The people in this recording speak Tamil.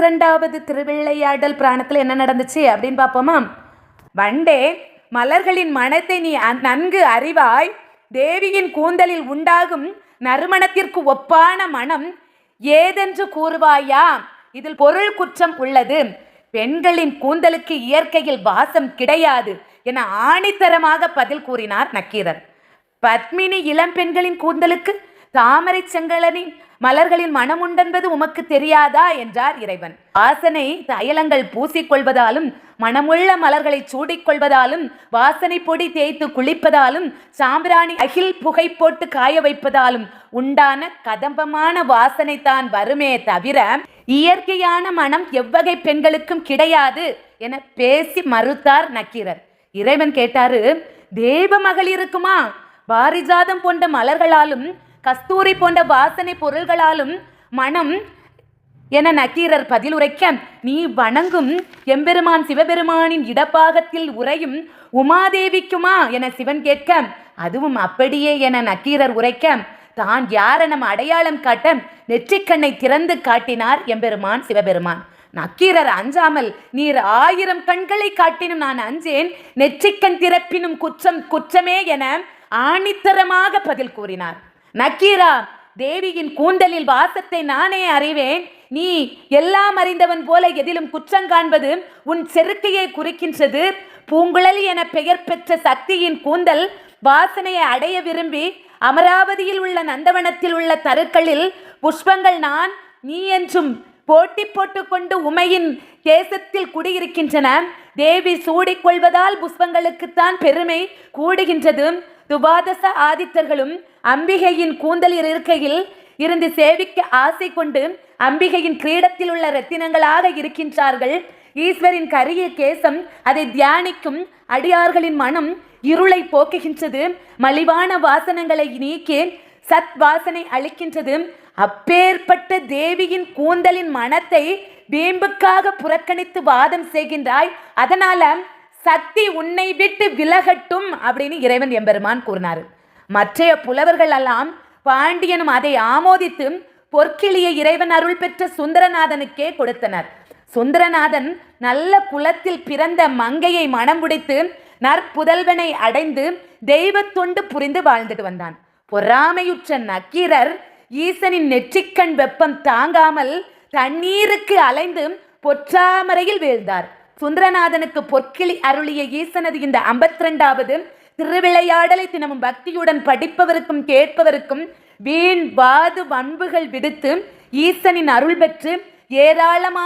ஐம்பத்தி திருவிள்ளையாடல் திருவிளையாடல் பிராணத்தில் என்ன நடந்துச்சு அப்படின்னு பார்ப்போமா? வண்டே மலர்களின் மனத்தை நீ நன்கு அறிவாய் தேவியின் கூந்தலில் உண்டாகும் நறுமணத்திற்கு ஒப்பான மனம் ஏதென்று கூறுவாயா? இதில் பொருள் குற்றம் உள்ளது. பெண்களின் கூந்தலுக்கு இயற்கையில் வாசம் கிடையாது என ஆணித்தரமாக பதில் கூறினார் நக்கீரர். பத்மினி இளம் பெண்களின் கூந்தலுக்கு தாமரை செங்கலனின் மலர்களின் மனம் உண்டென்பது உமக்கு தெரியாதா? என்றார் இறைவன். வாசனை தைலங்கள் பூசிக்கொள்வதாலும் மனமுள்ள மலர்களை சூடிக்கொள்வதாலும் வாசனை பொடி தேய்த்து குளிப்பதாலும் சாம்பிராணி அகில் புகை போட்டு காய வைப்பதாலும் உண்டான கதம்பமான வாசனை தான் வருமே தவிர இயற்கையான மனம் எவ்வகை பெண்களுக்கும் கிடையாது என பேசி மறுத்தார் நக்கீரர். இறைவன் கேட்டாரு தேவ மகளிருக்குமா பாரிஜாதம் போன்ற மலர்களாலும் கஸ்தூரி போன்ற வாசனை பொருள்களாலும் மனம் என நக்கீரர் பதிலுரைக்க நீ வணங்கும் எம்பெருமான் சிவபெருமானின் இடப்பாகத்தில் உரையும் உமாதேவிக்குமா? என சிவன் கேட்க அதுவும் அப்படியே என நக்கீரர் உரைக்க தான் யாரெனம் அடையாளம் காட்ட நெற்றிக்கண்ணை திறந்து காட்டினார் எம்பெருமான் சிவபெருமான். நக்கீரர் அஞ்சாமல் நீர் ஆயிரம் கண்களை காட்டினும் நான் அஞ்சேன் நெற்றிக்கண் திறப்பினும் குற்றம் குற்றமே என ஆணித்தரமாக பதில் கூறினார். நக்கீரா தேவியின் கூந்தலில் வாசத்தை நானே அறிவேன். நீ எல்லாம் அறிந்தவன் போல எதிலும் குற்றம் காண்பது உன் செருக்கையை குறிக்கின்றது. பூங்குழலி என பெயர் பெற்ற சக்தியின் கூந்தல் வாசனையை அடைய விரும்பி அமராவதியில் உள்ள நந்தவனத்தில் உள்ள தருக்களில் புஷ்பங்கள் நான் நீ என்றும் போட்டி போட்டுக்கொண்டு உமையின் தேசத்தில் குடியிருக்கின்றன. தேவி சூடிக்கொள்வதால் புஷ்பங்களுக்குத்தான் பெருமை கூடுகின்றது. துபாதச ஆதித்தர்களும் அம்பிகையின் கூந்தலில் இருக்கையில் இருந்து சேவிக்க ஆசை கொண்டு அம்பிகையின் கிரீடத்தில் உள்ள ரத்தினங்களாக இருக்கின்றார்கள். ஈஸ்வரின் கரிய கேசம் அதை தியானிக்கும் அடியார்களின் மனம் இருளை போக்குகின்றது. மலிவான வாசனங்களை நீக்கி சத் வாசனை அளிக்கின்றது. அப்பேற்பட்ட தேவியின் கூந்தலின் மனத்தை வீம்புக்காக புறக்கணித்து வாதம் செய்கின்றாய். அதனால சக்தி உன்னை விட்டு விலகட்டும் அப்படின்னு இறைவன் எம்பெருமான் கூறினார். மற்றைய புலவர்கள் எல்லாம் பாண்டியனும் அதை ஆமோதித்து பொற்கிளியை இறைவன் அருள் பெற்ற சுந்தரநாதனுக்கே கொடுத்தனர். சுந்தரநாதன் நல்ல குலத்தில் பிறந்த மங்கையை மணம் முடித்து நற்புதல்வனை அடைந்து தெய்வ தொண்டு புரிந்து வாழ்ந்துட்டு வந்தான். பொறாமையுற்ற நக்கீரர் ஈசனின் நெற்றிக்கண் வெப்பம் தாங்காமல் தண்ணீருக்கு அலைந்து பொற்றாமரையில் வீழ்ந்தார். சுந்தரநாதனுக்கு பொற்கிளி அருளிய ஈசனது இந்த ஐம்பத்தி ரெண்டாவது திருவிளையாடலை தினமும் பக்தியுடன் படிப்பவருக்கும் கேட்பவருக்கும் வீண் வாது வன்புகள் விடுத்து ஈசனின் அருள் பெற்று ஏராளமான